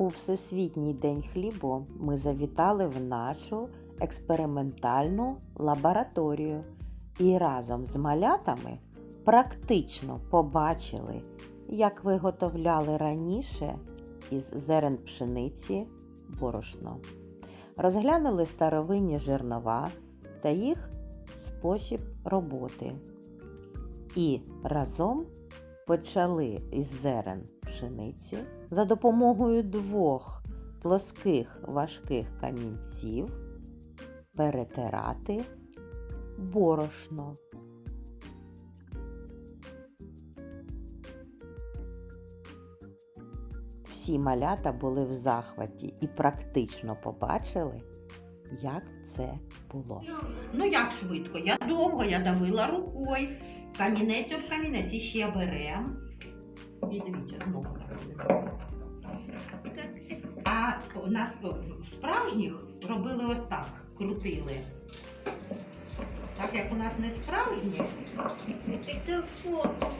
У Всесвітній день хлібу ми завітали в нашу експериментальну лабораторію і разом з малятами практично побачили, як виготовляли раніше із зерен пшениці борошно. Розглянули старовинні жернова та їх спосіб роботи. І разом почали із зерен пшениці за допомогою двох плоских важких камінців перетирати борошно. Всі малята були в захваті і практично побачили, як це було. Ну як швидко? Я довго я давила рукою. Камінець об камінець і ще беремо. І дивіться, знову робимо. А у нас в справжніх робили ось так, крутили. Так як у нас не справжні, Это фокус.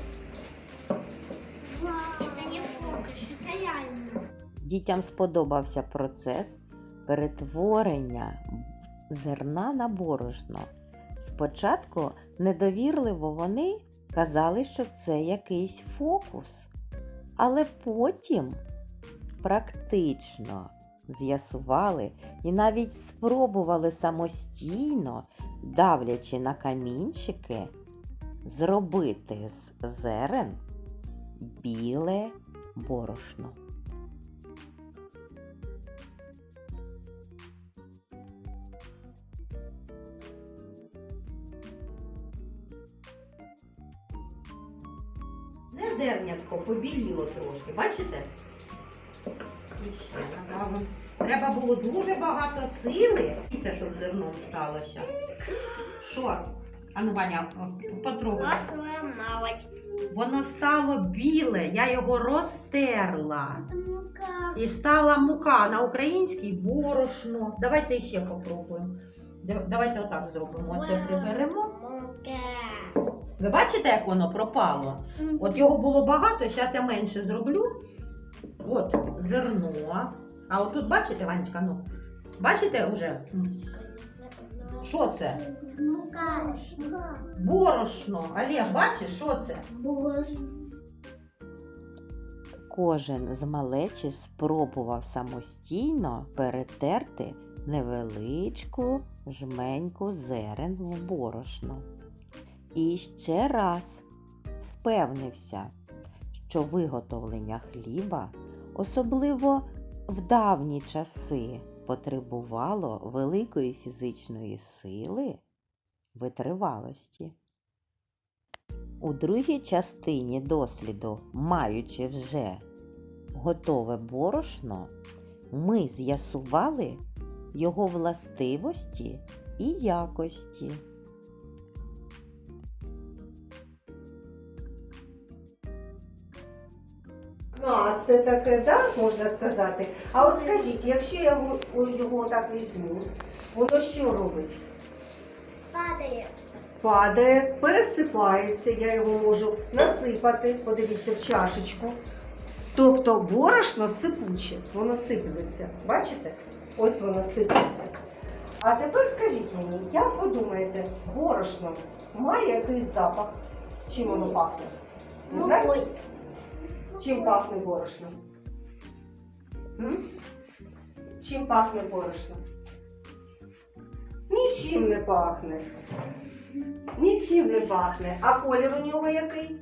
Это не фокус, это реально. Дітям сподобався процес перетворення зерна на борошно. Спочатку недовірливо вони казали, що це якийсь фокус, але потім практично з'ясували і навіть спробували самостійно, давлячи на камінчики, зробити з зерен біле борошно. Зернятко побіліло трошки, бачите? Треба було дуже багато сили. Це що з зерном сталося. Що? Ану, Ваня, потрогай. Воно стало біле, я його розтерла. Ну-ка. І стала мука на українській борошно. Давайте ще попробуємо. Давайте отак зробимо. Оце приберемо. Мука. Ви бачите, як воно пропало? От його було багато, зараз я менше зроблю. От зерно. А от тут бачите, Ванечка, ну, бачите вже? Що це? Мука. Борошно. Олег, бачиш, що це? Кожен з малечі спробував самостійно перетерти невеличку жменьку зерен в борошно. І ще раз впевнився, що виготовлення хліба, особливо в давні часи, потребувало великої фізичної сили, витривалості. У другій частині досліду, маючи вже готове борошно, ми з'ясували його властивості і якості. Насте таке, так, можна сказати. А от скажіть, якщо я його, його так візьму, воно що робить? Падает. Падає, пересипається, я його можу насипати, подивіться, в чашечку. Тобто борошно сипуче, воно сиплеться. Бачите? Ось воно сиплеться. А тепер скажіть мені, як ви думаєте, борошно має якийсь запах? Чим воно пахне? Мукой. Чим пахне борошно? М? Чим пахне борошно? Нічим не пахне. Нічим не пахне. А колір у нього який?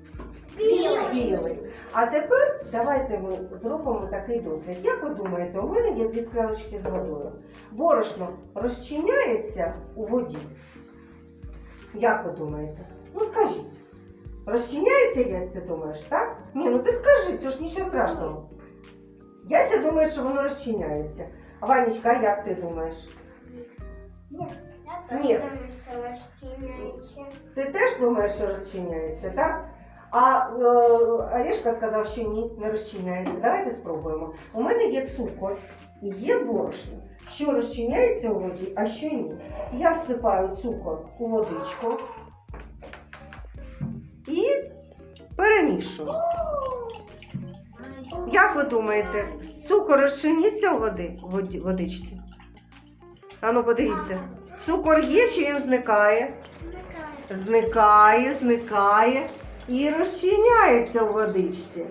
Білий. Білий. А тепер давайте ми зробимо такий дослід. Як ви думаєте, у мене є дві скляночки з водою. Борошно розчиняється у воді. Як ви думаєте? Ну скажіть. Розчиняється, Ясь, ти думаєш, так? Ні, ну ти скажи, то ж нічого страшного. Яся думає, що воно розчиняється. А Ванечка, а як ти думаєш? Нет. Ти теж думаєш, що розчиняється, так? А е, Орешка сказав, що ні, не розчиняється. Давайте спробуємо. У мене є цукор і є борошно, що розчиняється у воді, а що ні. Я всипаю цукор у водичку і перемішую. Як ви думаєте, цукор розчиниться у води, воді- водичці? Ану, подивіться. Цукор є чи він зникає? Зникає, зникає і розчиняється у водичці.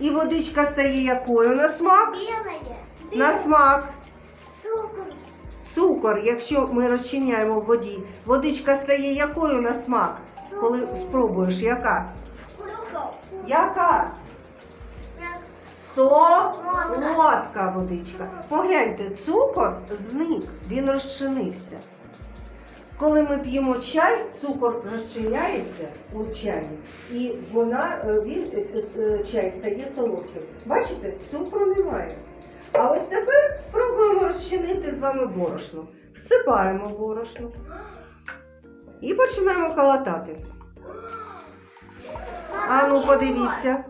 І водичка стає якою на смак? На смак. Цукор. Цукор, якщо ми розчиняємо в воді, водичка стає якою на смак? Коли спробуєш, яка? Яка? Солодка водичка. Погляньте, цукор зник, він розчинився. Коли ми п'ємо чай, цукор розчиняється у чаї, і вона, е, він, е, е, чай стає солодким. Бачите, цукру немає. А ось тепер спробуємо розчинити з вами борошно. Всипаємо борошно і починаємо калатати. Ану, подивіться.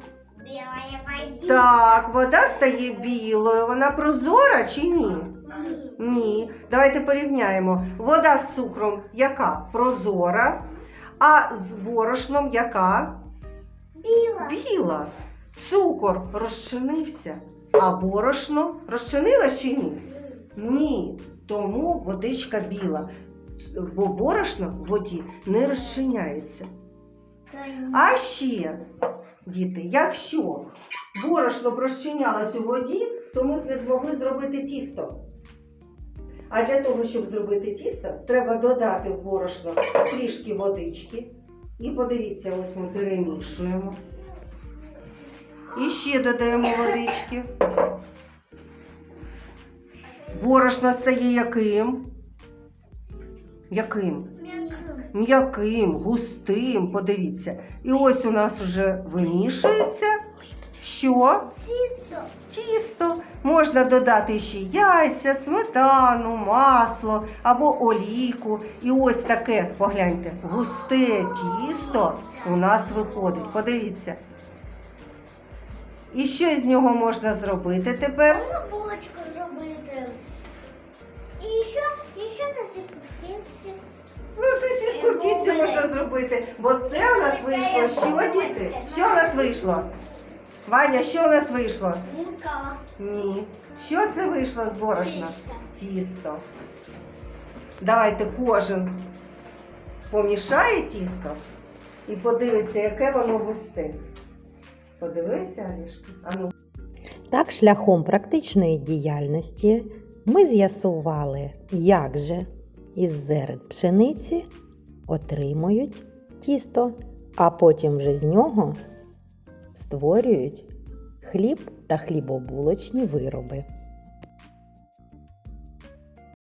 Так, вода стає білою. Вона прозора чи ні? Ні. Давайте порівняємо. Вода з цукром яка? Прозора. А з борошном яка? Біла. Біла. Цукор розчинився. А борошно розчинилось чи ні? Ні. Тому водичка біла. Бо борошно в воді не розчиняється. А ще, діти, якщо борошно б розчинялось у воді, то ми б не змогли зробити тісто. А для того, щоб зробити тісто, треба додати в борошно трішки водички. І подивіться, ось ми перемішуємо. І ще додаємо водички. Борошно стає яким? Яким? м'яким, густим, подивіться. І ось у нас вже вимішується. Що? Тісто. Тісто. Можна додати ще яйця, сметану, масло або олійку. І ось таке, погляньте, густе тісто у нас виходить. Подивіться. І що із нього можна зробити тепер? Можна булочку зробити. Ну, сосиску в тісті можна зробити, бо це у нас вийшло. Що, діти? Що у нас вийшло? Ваня, що у нас вийшло? Мука. Ні. Що це вийшло з борошна? Тісто. Тісто. Давайте кожен помішає тісто і подивиться, яке воно густе. Подивися, Алішка? А ну. Так, шляхом практичної діяльності ми з'ясували, як же із зерен пшениці отримують тісто, а потім вже з нього створюють хліб та хлібобулочні вироби.